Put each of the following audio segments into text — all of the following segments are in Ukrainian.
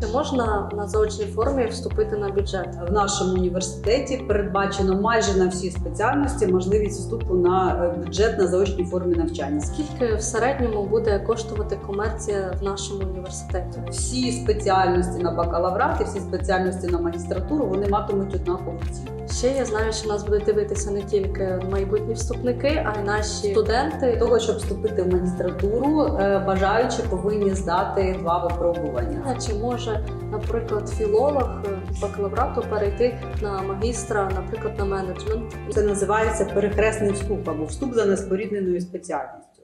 Чи можна на заочній формі вступити на бюджет? В нашому університеті передбачено майже на всі спеціальності можливість вступу на е, бюджет на заочній формі навчання. Скільки в середньому буде коштувати комерція в нашому університеті? Всі спеціальності на бакалаврат і всі спеціальності на магістратуру вони матимуть однакову ціну. Ще я знаю, що нас будуть дивитися не тільки майбутні вступники, а й наші студенти. Для того, щоб вступити в магістратуру, е, бажаючі повинні здати два випробування. А Чи може, наприклад, філолог е, бакалаврату перейти на магістра, наприклад, на менеджмент? Це називається перехресний вступ або вступ за неспорідненою спеціальністю.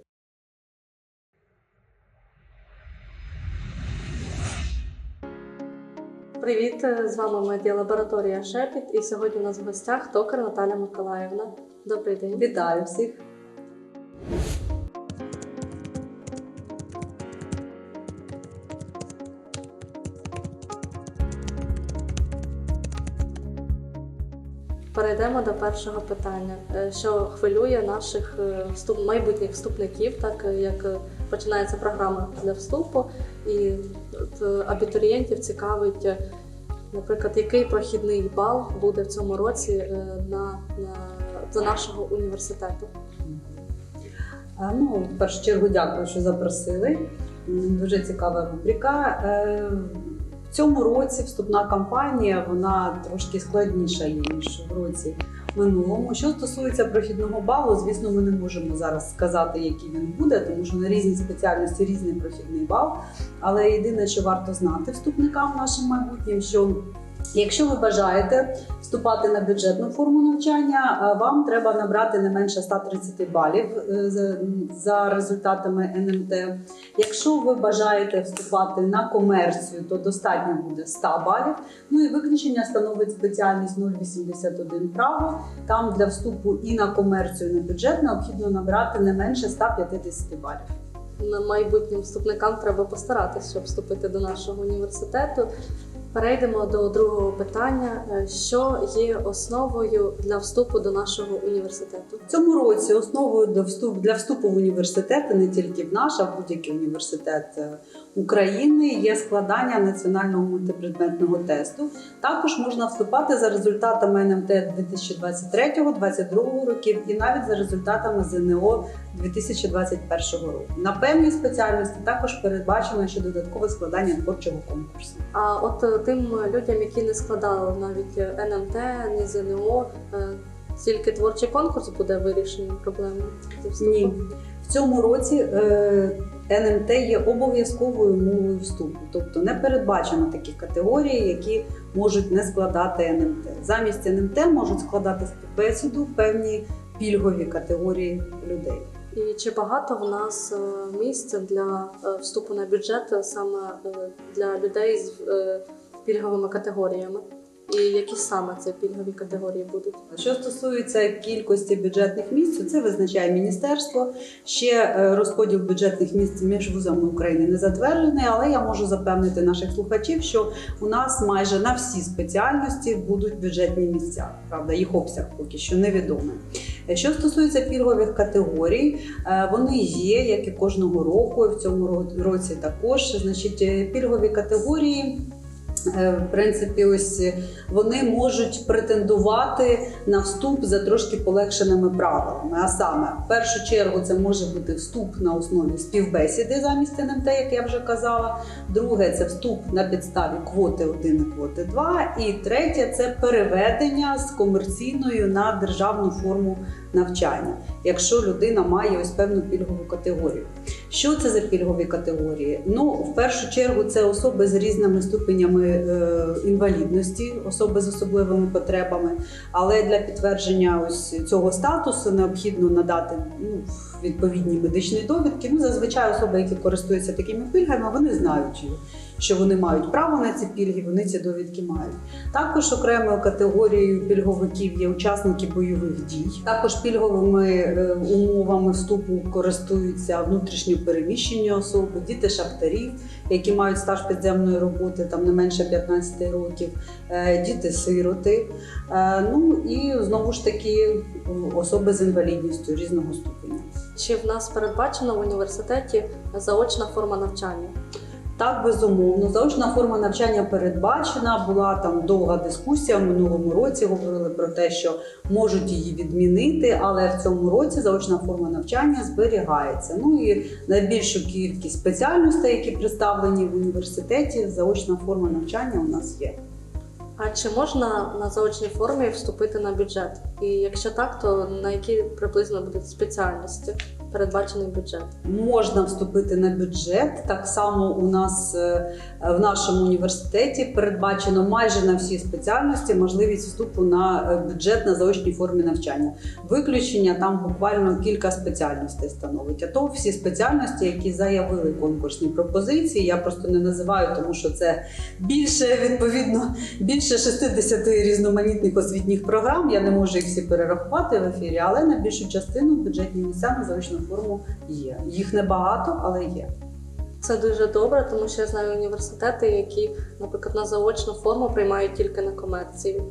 Привіт, е, з вами медіалабораторія Шепіт. І сьогодні у нас в гостях токар Наталя Миколаївна. Добрий день. Вітаю всіх! Перейдемо до першого питання, е, що хвилює наших е, вступ майбутніх вступників, так е, як починається програма для вступу, і абітурієнтів цікавить, наприклад, який прохідний бал буде в цьому році на, на до нашого університету. Ну, в першу чергу, дякую, що запросили. Дуже цікава рубрика. Цьому році вступна кампанія вона трошки складніша ніж в році минулому. Що стосується прохідного балу, звісно, ми не можемо зараз сказати, який він буде, тому що на різні спеціальності різний прохідний бал. Але єдине, що варто знати вступникам нашим майбутнім, що Якщо ви бажаєте вступати на бюджетну форму навчання, е, вам треба набрати не менше 130 балів е, за- результатами НМТ. Якщо ви бажаєте вступати на комерцію, то достатньо буде 100 балів. Ну і виключення становить спеціальність 081 право. Там для вступу і на комерцію, і на бюджет необхідно набрати не менше 150 балів. Майбутнім вступникам треба постаратися, щоб вступити до нашого університету. Перейдемо до другого питання: Е, що є основою для вступу до нашого університету? В цьому році основою для вступу для вступу в університет, не тільки в наш, а в будь-який університет е, України, є складання національного мультипредметного тесту. Також можна вступати за результатами НМТ 2023-2022 років і навіть за результатами ЗНО 2021 року. На певні спеціальності також передбачено ще додаткове складання творчого конкурсу. А от е, тим людям, які не складали навіть е, НМТ, ні ЗНО, е, тільки творчий конкурс буде вирішенням проблеми? Ні. Цьому році е, НМТ є обов'язковою мовою вступу, тобто не передбачено такі категорії, які можуть не складати НМТ. Замість НМТ можуть складати співбесіду певні пільгові категорії людей. І чи багато в нас е, місця для е, вступу на бюджет саме для людей з пільговими категоріями? І які саме це пільгові категорії будуть? Що стосується кількості бюджетних місць, це визначає міністерство. Ще е, розподіл бюджетних місць між вузами України не затверджений, але я можу запевнити наших слухачів, що у нас майже на всі спеціальності будуть бюджетні місця. Правда, їх обсяг поки що невідомий. Е, Що стосується пільгових категорій, е, вони є, як і кожного року, і в цьому році також. Значить, пільгові категорії. Е, В принципі, ось е, вони можуть претендувати на вступ за трошки полегшеними правилами. А саме, в першу чергу, це може бути вступ на основі співбесіди замість НМТ, як я вже казала. Друге це вступ на підставі квоти 1 і квоти 2. І третє це переведення з комерційною на державну форму навчання, якщо людина має ось певну пільгову категорію. Що це за пільгові категорії? Ну, в першу чергу, це особи з різними ступенями е, інвалідності, особи з особливими потребами. Але для підтвердження ось цього статусу необхідно надати ну, відповідні медичні довідки. Ну, зазвичай особи, які користуються такими пільгами, вони знають, що вони мають право на ці пільги, вони ці довідки мають. Також окремою категорією пільговиків є учасники бойових дій. Також пільговими е, умовами вступу користуються внутрішньо переміщені особи, діти шахтарів, які мають стаж підземної роботи там не менше 15 років, е, діти-сироти. Е, Ну і знову ж таки особи з інвалідністю різного ступеня. Чи в нас передбачена в університеті заочна форма навчання? Так, безумовно. Заочна форма навчання передбачена. Була там довга дискусія в минулому році. Говорили про те, що можуть її відмінити, але в цьому році заочна форма навчання зберігається. Ну і найбільшу кількість спеціальностей, які представлені в університеті, заочна форма навчання у нас є. А чи можна на заочній формі вступити на бюджет? І якщо так, то на які приблизно будуть спеціальності передбачений бюджет? Можна вступити на бюджет. Так само у нас е, в нашому університеті передбачено майже на всі спеціальності можливість вступу на е, бюджет на заочній формі навчання. Виключення там буквально кілька спеціальностей становить. А то всі спеціальності, які заявили конкурсні пропозиції, я просто не називаю, тому що це більше відповідно більше 60 різноманітних освітніх програм. Я не можу їх всі перерахувати в ефірі, але на більшу частину бюджетні місця на заочну форму є. Їх небагато, але є. Це дуже добре, тому що я знаю університети, які, наприклад, на заочну форму приймають тільки на комерції.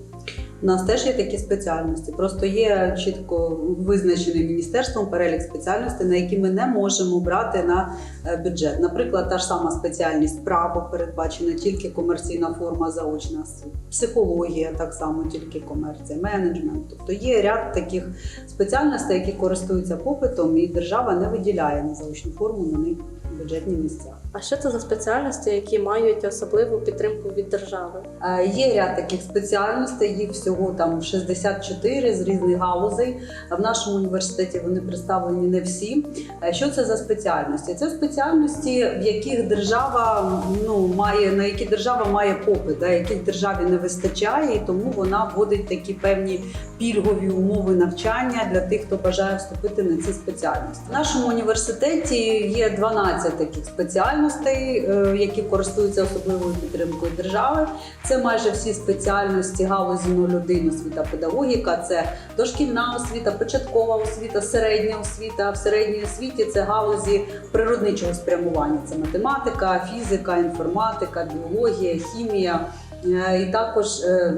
У нас теж є такі спеціальності. Просто є чітко визначений міністерством перелік спеціальностей, на які ми не можемо брати на е, бюджет. Наприклад, та ж сама спеціальність право передбачена тільки комерційна форма заочна, психологія так само тільки комерція, менеджмент. Тобто є ряд таких спеціальностей, які користуються попитом, і держава не виділяє на заочну форму на них бюджетні місця. А що це за спеціальності, які мають особливу підтримку від держави? Е, Є ряд таких спеціальностей, їх всього там 64 з різних галузей. В нашому університеті вони представлені не всі. Е, Що це за спеціальності? Це спеціальності, в яких держава ну має на які держава має попит, да, яких державі не вистачає, і тому вона вводить такі певні пільгові умови навчання для тих, хто бажає вступити на ці спеціальності. В нашому університеті є 12 таких спеціальностей, е, які користуються особливою підтримкою держави. Це майже всі спеціальності галузі 01 освіта, педагогіка, це дошкільна освіта, початкова освіта, середня освіта. В середній освіті це галузі природничого спрямування. Це математика, фізика, інформатика, біологія, хімія. Е, І також е,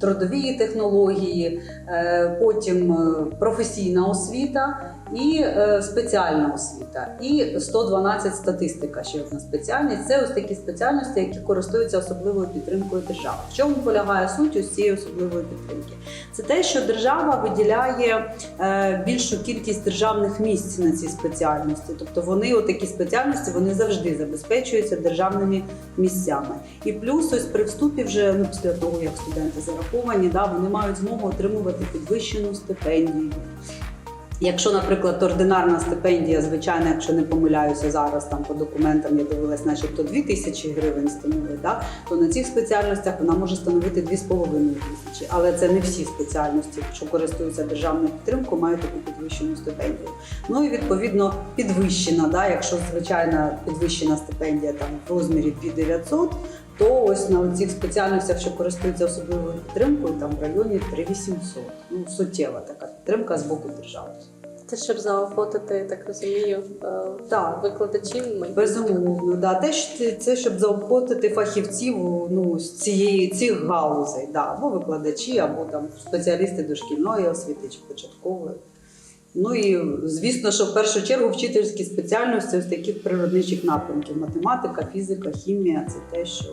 трудові технології, е, потім е, професійна освіта і е, спеціальна освіта, і 112 статистика. Ще одна спеціальність. Це ось такі спеціальності, які користуються особливою підтримкою держави. В чому полягає суть ось цієї особливої підтримки? Це те, що держава виділяє більшу кількість державних місць на ці спеціальності. Тобто вони, отакі спеціальності, вони завжди забезпечуються державними місцями. І плюс ось при вступі, вже ну після того як студенти зараховані, да, вони мають змогу отримувати підвищену стипендію. Якщо, наприклад, ординарна стипендія, звичайно, якщо не помиляюся зараз, там по документам я дивилась, начебто 2 тисячі гривень становить, да? то на цих спеціальностях вона може становити 2,5 тисячі. Але це не всі спеціальності, що користуються державною підтримкою, мають таку підвищену стипендію. Ну і відповідно підвищена, да? якщо звичайна підвищена стипендія там в розмірі 2900, то ось на цих спеціальностях, що користуються особливою підтримкою, там в районі 3800. Ну, суттєва така підтримка з боку держави. Це щоб заохотити, я так розумію, е, Так. викладачів. Безумовно, да. Те, що це щоб заохотити фахівців ну, з цієї цих галузей, да. або викладачі, або там спеціалісти дошкільної освіти чи початкової. Ну і звісно, що в першу чергу вчительські спеціальності з таких природничих напрямків: математика, фізика, хімія це те, що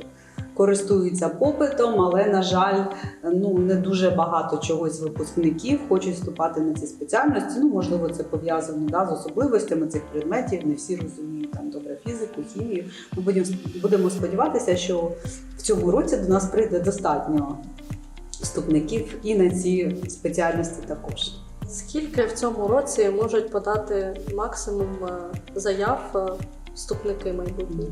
користуються попитом, але на жаль, ну не дуже багато чогось випускників хочуть вступати на ці спеціальності. Ну можливо, це пов'язано да, з особливостями цих предметів. Не всі розуміють там добре фізику, хімію. Ми будемо будемо сподіватися, що в цьому році до нас прийде достатньо вступників і на ці спеціальності також. Скільки в цьому році можуть подати максимум е, заяв е, вступники майбутні?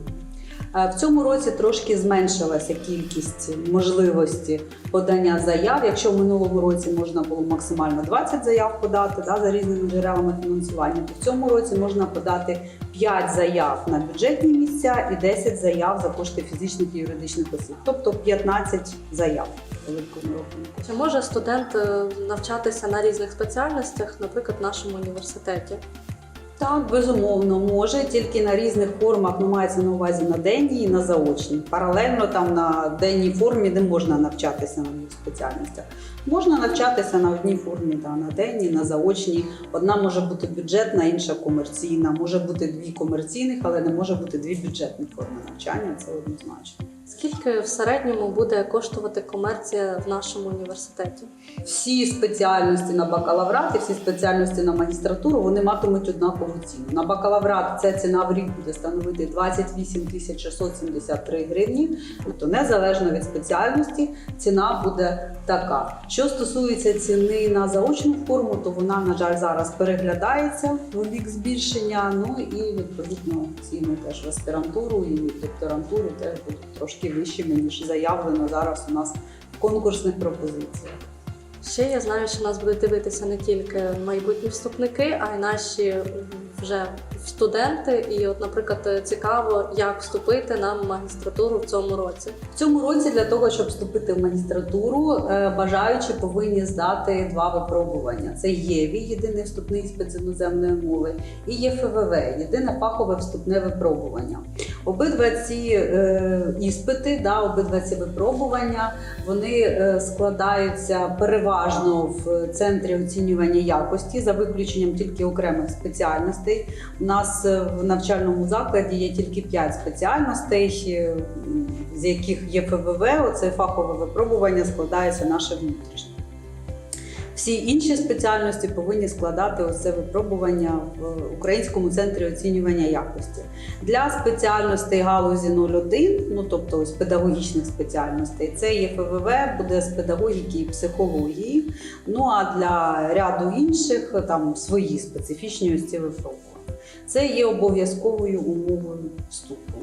Е, В цьому році трошки зменшилася кількість можливості подання заяв. Якщо в минулому році можна було максимально 20 заяв подати да, за різними джерелами фінансування, то в цьому році можна подати 5 заяв на бюджетні місця і 10 заяв за кошти фізичних і юридичних осіб, тобто 15 заяв великому рахунку. Чи може студент е, навчатися на різних спеціальностях, наприклад, в нашому університеті? Так, безумовно, може тільки на різних формах, ну мається на увазі на денній і на заочній. Паралельно там на денній формі не можна навчатися на двох спеціальностях. Можна навчатися на одній формі, да, на денній, на заочній. Одна може бути бюджетна, інша комерційна. Може бути дві комерційних, але не може бути дві бюджетних форми навчання. Це однозначно. Скільки в середньому буде коштувати комерція в нашому університеті? Всі спеціальності на бакалаврат і всі спеціальності на магістратуру вони матимуть однакову ціну. На бакалаврат ця ціна в рік буде становити 28 тисяч 673 гривні. Тобто незалежно від спеціальності, ціна буде така. Що стосується ціни на заочну форму, то вона, на жаль, зараз переглядається в бік збільшення. Ну і відповідно ціни теж в аспірантуру і докторантуру теж будуть трошки вищими ніж заявлено зараз у нас в конкурсних пропозиціях. Ще я знаю, що нас будуть дивитися не тільки майбутні вступники, а й наші вже студенти. І, от, наприклад, цікаво, як вступити на магістратуру в цьому році. В цьому році для того, щоб вступити в магістратуру, е, бажаючі повинні здати два випробування: це ЄВІ, єдиний вступний іспит з іноземної мови, і ЄФВВ, єдине фахове вступне випробування. Обидва ці е, іспити, да, обидва ці випробування, вони е, складаються переважно в центрі оцінювання якості за виключенням тільки окремих спеціальностей. Нас е, в навчальному закладі є тільки 5 спеціальностей, е, з яких є ФВВ, оце фахове випробування складається наше внутрішнє. Всі інші спеціальності повинні складати ось це випробування в Українському центрі оцінювання якості. Для спеціальностей галузі 01, ну тобто ось педагогічних спеціальностей, це є ФВВ, буде з педагогіки і психології. Ну а для ряду інших там свої специфічні ось ці випробування. Це є обов'язковою умовою вступу,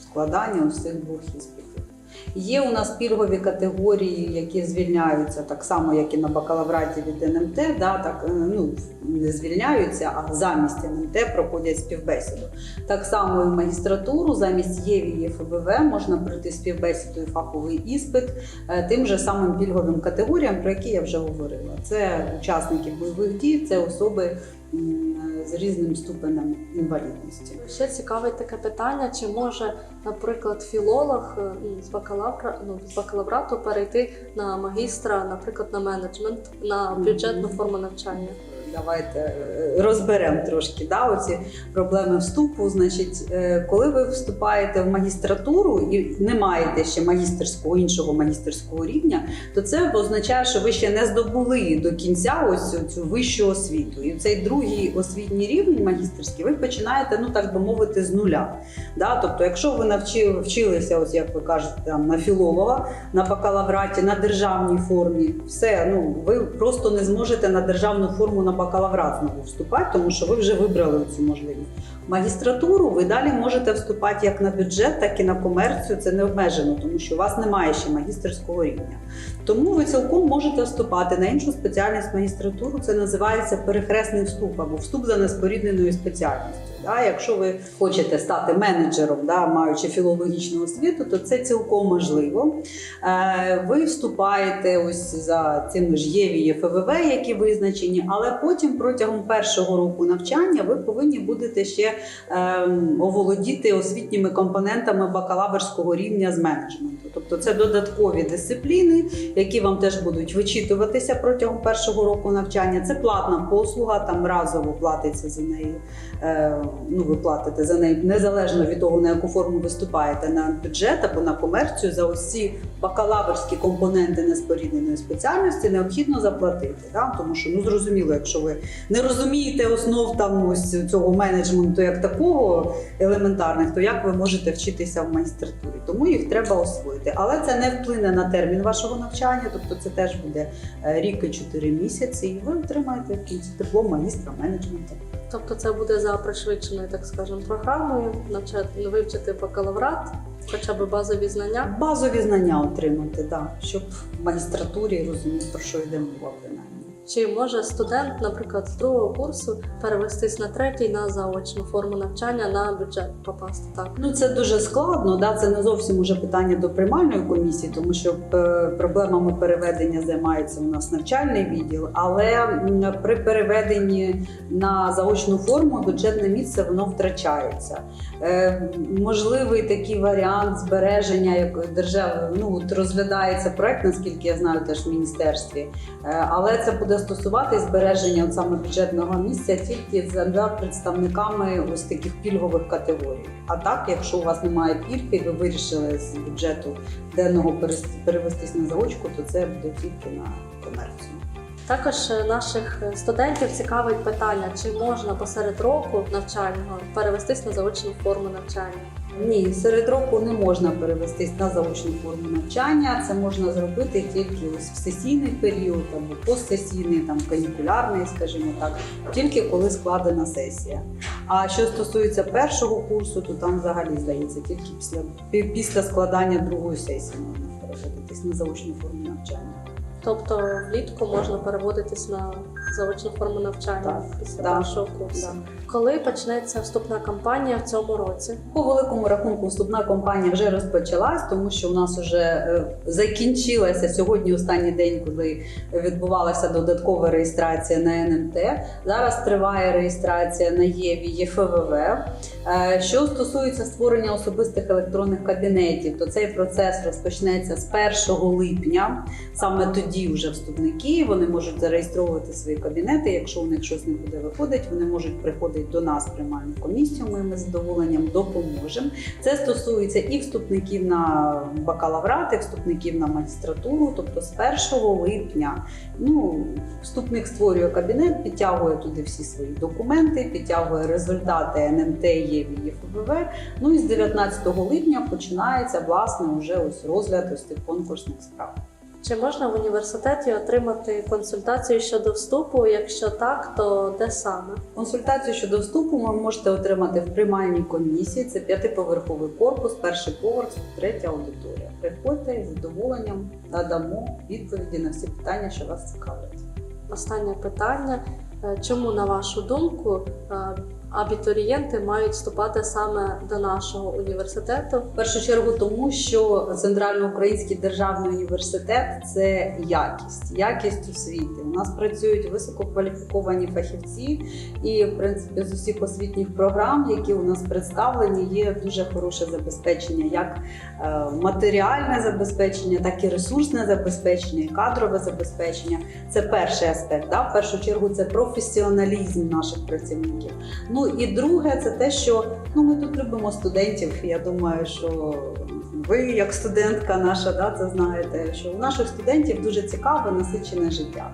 складання цих двох іспитів. Є у нас пільгові категорії, які звільняються так само, як і на бакалавраті від НМТ. Да, так, е, ну, не звільняються, а замість НМТ проходять співбесіду. Так само і магістратуру замість ЄВІ і ФБВ можна пройти співбесіду і фаховий іспит е, тим же самим пільговим категоріям, про які я вже говорила. Це учасники бойових дій, це особи з різним ступенем інвалідності. Ще цікаве таке питання: чи може, наприклад, філолог е, з бакалавра ну, з бакалаврату перейти на магістра, наприклад, на менеджмент, на бюджетну форму навчання? Давайте е, розберемо трошки да, оці проблеми вступу. Значить, е, коли ви вступаєте в магістратуру і не маєте ще магістерського іншого магістерського рівня, то це означає, що ви ще не здобули до кінця ось цю- вищу освіту. І цей другий освітній рівень магістерський ви починаєте, ну так би мовити, з нуля. Да? Тобто, якщо ви навчили вчилися, ось як ви кажете, там на філолога, на бакалавраті, на державній формі, все, ну ви просто не зможете на державну форму на бакалаврат знову вступати, тому що ви вже вибрали цю можливість. Магістратуру ви далі можете вступати як на бюджет, так і на комерцію. Це не обмежено, тому що у вас немає ще магістерського рівня. Тому ви цілком можете вступати на іншу спеціальність магістратуру. Це називається перехресний вступ або вступ за неспорідненою спеціальністю. Да, якщо ви хочете стати менеджером, да, маючи філологічну освіту, то це цілком можливо. Е, ви вступаєте ось за цими ж ЄВІ ФВВ, які визначені, але потім протягом першого року навчання ви повинні будете ще ем, оволодіти освітніми компонентами бакалаврського рівня з менеджменту. Тобто це додаткові дисципліни, які вам теж будуть вичитуватися протягом першого року навчання. Це платна послуга, там разово платиться за неї. Е, ну, ви платите за неї незалежно від того, на яку форму виступаєте на бюджет або на комерцію. За ці бакалаврські компоненти неспорідненої спеціальності необхідно заплатити. Да? Тому що ну зрозуміло, якщо ви не розумієте основ там ось цього менеджменту як такого елементарних, то як ви можете вчитися в магістратурі? Тому їх треба освоїти. Але це не вплине на термін вашого навчання, тобто це теж буде е, рік і чотири місяці, і ви отримаєте в кінці диплом магістра менеджменту. Тобто це буде за пришвидшеною, так скажемо, програмою, навчати вивчити бакалаврат, хоча б базові знання. Базові знання отримати, да, щоб в магістратурі розуміти, про що йде мова принаймні. Чи може студент, наприклад, з другого курсу перевестись на третій на заочну форму навчання на бюджет попасти? Так. Ну це дуже складно. Да? Це не зовсім уже питання до приймальної комісії, тому що е, проблемами переведення займається у нас навчальний відділ. Але при переведенні на заочну форму бюджетне місце воно втрачається. Е, можливий такий варіант збереження, як держава ну розглядається проект, наскільки я знаю, теж в міністерстві. Е, але це буде стосуватись збереження от саме бюджетного місця тільки за представниками ось таких пільгових категорій. А так, якщо у вас немає пільги, ви вирішили з бюджету денного перевестись на заочку, то це буде тільки на комерцію. Також е, наших е, студентів цікавить питання, чи можна посеред року навчального перевестись на заочну форму навчання. Ні, серед року не можна перевестись на заочну форму навчання. Це можна зробити тільки ось в сесійний період або постсесійний, там канікулярний, скажімо так, тільки коли складена сесія. А що стосується першого курсу, то там взагалі здається тільки після після складання другої сесії можна переводитись на заочну форму навчання. Тобто влітку можна переводитись на заочну форму навчання Так, після так, першого курсу. да. Коли почнеться вступна кампанія в цьому році? По великому рахунку вступна кампанія вже розпочалась, тому що у нас вже е, закінчилася сьогодні останній день, коли відбувалася додаткова реєстрація на НМТ. Зараз триває реєстрація на ЄВІ ЄФВВ. Е, Що стосується створення особистих електронних кабінетів, то цей процес розпочнеться з 1 липня. Саме тоді вже вступники вони можуть зареєстровувати свої кабінети. Якщо у них щось не буде виходить, вони можуть приходити до нас приймальну комісію. Ми їм з задоволенням допоможемо. Це стосується і вступників на бакалаврат, і вступників на магістратуру. Тобто з 1 липня ну, вступник створює кабінет, підтягує туди всі свої документи, підтягує результати НМТ, ЄВІ, ЄФБВ. Ну і з 19 липня починається власне вже ось розгляд ось цих конкурсних справ. Чи можна в університеті отримати консультацію щодо вступу? Якщо так, то де саме? Консультацію щодо вступу ви можете отримати в приймальній комісії. Це п'ятиповерховий корпус, перший поверх, третя аудиторія. Приходьте з задоволенням надамо відповіді на всі питання, що вас цікавлять. Останнє питання: Е, чому, на вашу думку, е, абітурієнти мають вступати саме до нашого університету? В першу чергу, тому що Центральноукраїнський державний університет це якість, якість освіти. У нас працюють висококваліфіковані фахівці, і в принципі з усіх освітніх програм, які у нас представлені, є дуже хороше забезпечення, як е, матеріальне забезпечення, так і ресурсне забезпечення, і кадрове забезпечення. Це перший аспект. Да? В першу чергу це професіоналізм наших працівників. Ну і друге, це те, що ну ми тут любимо студентів. Я думаю, що ви, як студентка наша, да, це знаєте, що у наших студентів дуже цікаве насичене життя.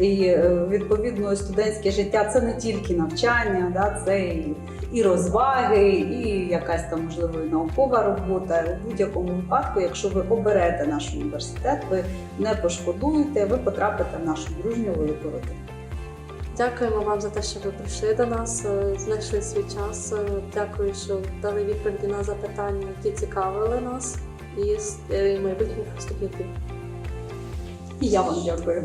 І е, відповідно студентське життя це не тільки навчання, да, це і, і розваги, і якась там можливо і наукова робота. У будь-якому випадку, якщо ви оберете наш університет, ви не пошкодуєте, ви потрапите в нашу дружню велику родину. Дякуємо вам за те, що ви прийшли до нас, е, знайшли свій час. Е, Дякую, що дали відповіді на запитання, які цікавили нас і е, майбутніх вступників. І я вам дякую.